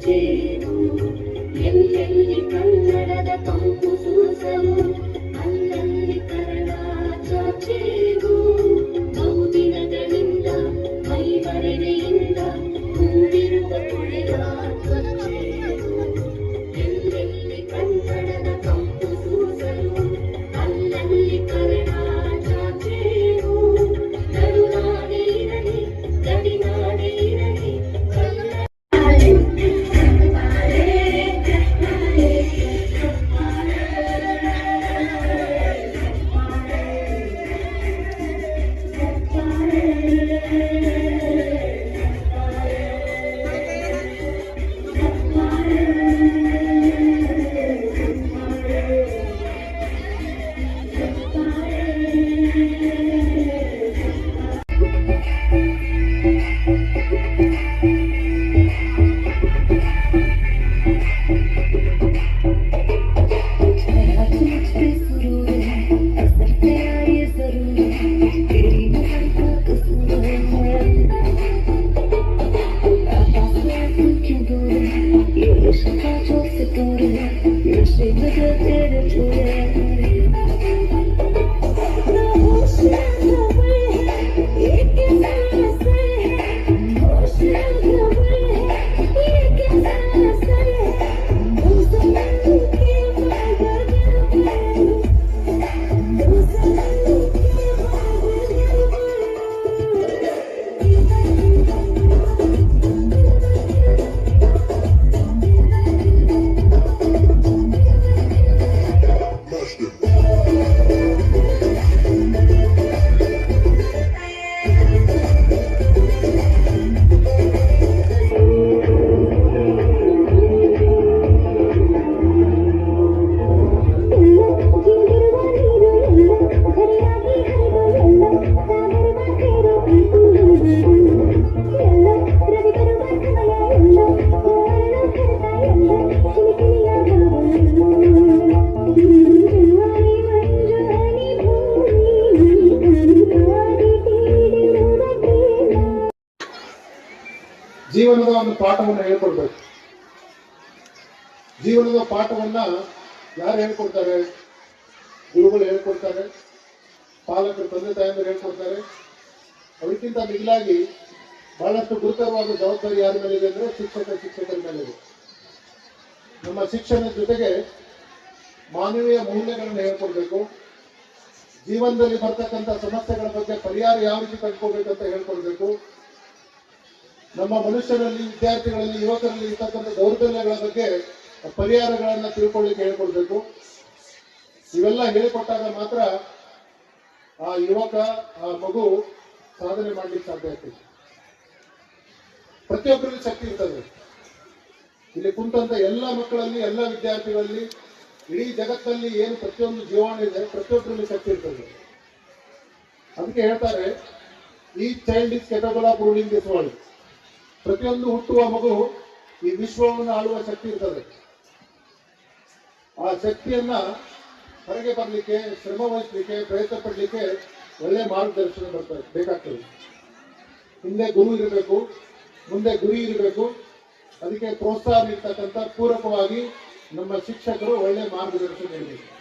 ಕೊಚ್ಚೇರು ಎಲ್ಲೆಲ್ಲಿ ಕನ್ನಡದ ಕಂಪು ಸೂಸಲು ಅಲ್ಲಲ್ಲಿ ಕನ್ನಡ ಚಾಚೇರು ಬಹುದಿನಗಳಿಂದ ಮೈ ಬರೆವೆಯಿಂದ ತುಂಬಿರುವ ಕೊಳೆಯ ಕೊಚ್ಚೇರು You're so good at it, ಜೀವನದ ಒಂದು ಪಾಠವನ್ನು ಹೇಳ್ಕೊಡ್ಬೇಕು. ಜೀವನದ ಪಾಠವನ್ನ ಯಾರು ಹೇಳ್ಕೊಡ್ತಾರೆ? ಗುರುಗಳು ಹೇಳ್ಕೊಡ್ತಾರೆ. ಪಾಲಕರು ತಂದೆ ತಾಯಂದಿರು ಹೇಳ್ಕೊಡ್ತಾರೆ. ಅದಕ್ಕಿಂತ ಮಿಗಿಲಾಗಿ ಬಹಳಷ್ಟು ಗುರುತರವಾದ ಜವಾಬ್ದಾರಿ ಯಾರ ಮೇಲಿದೆ ಅಂದ್ರೆ ಶಿಕ್ಷಕ, ಶಿಕ್ಷಕರ ಮೇಲಿದೆ. ನಮ್ಮ ಶಿಕ್ಷಣದ ಜೊತೆಗೆ ಮಾನವೀಯ ಮೌಲ್ಯಗಳನ್ನು ಹೇಳ್ಕೊಡ್ಬೇಕು. ಜೀವನದಲ್ಲಿ ಬರ್ತಕ್ಕಂಥ ಸಮಸ್ಯೆಗಳ ಬಗ್ಗೆ ಪರಿಹಾರ ಯಾವ ರೀತಿ ಕಂಡುಕೋಬೇಕಂತ ಹೇಳ್ಕೊಡ್ಬೇಕು. ನಮ್ಮ ಮನುಷ್ಯರಲ್ಲಿ, ವಿದ್ಯಾರ್ಥಿಗಳಲ್ಲಿ, ಯುವಕರಲ್ಲಿ ಇರ್ತಕ್ಕಂಥ ದೌರ್ಬಲ್ಯಗಳ ಬಗ್ಗೆ ಪರಿಹಾರಗಳನ್ನ ತಿಳ್ಕೊಳ್ಳಿಕ್ಕೆ ಹೇಳ್ಕೊಡ್ಬೇಕು. ಇವೆಲ್ಲ ಹೇಳಿಕೊಟ್ಟಾಗ ಮಾತ್ರ ಆ ಯುವಕ, ಆ ಮಗು ಸಾಧನೆ ಮಾಡ್ಲಿಕ್ಕೆ ಸಾಧ್ಯ ಆಗ್ತದೆ. ಪ್ರತಿಯೊಬ್ಬರಲ್ಲಿ ಶಕ್ತಿ ಇರ್ತದೆ. ಇಲ್ಲಿ ಕುಂತಂತ ಎಲ್ಲ ಮಕ್ಕಳಲ್ಲಿ, ಎಲ್ಲ ವಿದ್ಯಾರ್ಥಿಗಳಲ್ಲಿ, ಇಡೀ ಜಗತ್ತಲ್ಲಿ ಏನು ಪ್ರತಿಯೊಂದು ಜೀವಾಣು ಇದೆ, ಪ್ರತಿಯೊಬ್ಬರಲ್ಲಿ ಶಕ್ತಿ ಇರ್ತದೆ. ಅದಕ್ಕೆ ಹೇಳ್ತಾರೆ, ಈ child is capable of ruling this world ಪ್ರತಿಯೊಂದು ಹುಟ್ಟುವ ಮಗು ಈ ವಿಶ್ವವನ್ನು ಆಳುವ ಶಕ್ತಿ ಇರ್ತದೆ. ಆ ಶಕ್ತಿಯನ್ನ ಹೊರಗೆ ಬರಲಿಕ್ಕೆ, ಶ್ರಮ ವಹಿಸಲಿಕ್ಕೆ, ಪ್ರಯತ್ನ ಪಡಲಿಕ್ಕೆ ಒಳ್ಳೆ ಮಾರ್ಗದರ್ಶನ ಬರ್ತದೆ ಬೇಕಾಗ್ತದೆ. ಹಿಂದೆ ಗುರು ಇರಬೇಕು, ಮುಂದೆ ಗುರಿ ಇರಬೇಕು. ಅದಕ್ಕೆ ಪ್ರೋತ್ಸಾಹ ನೀಡ್ತಕ್ಕಂಥ ಪೂರಕವಾಗಿ ನಮ್ಮ ಶಿಕ್ಷಕರು ಒಳ್ಳೆ ಮಾರ್ಗದರ್ಶನ ನೀಡಬೇಕು.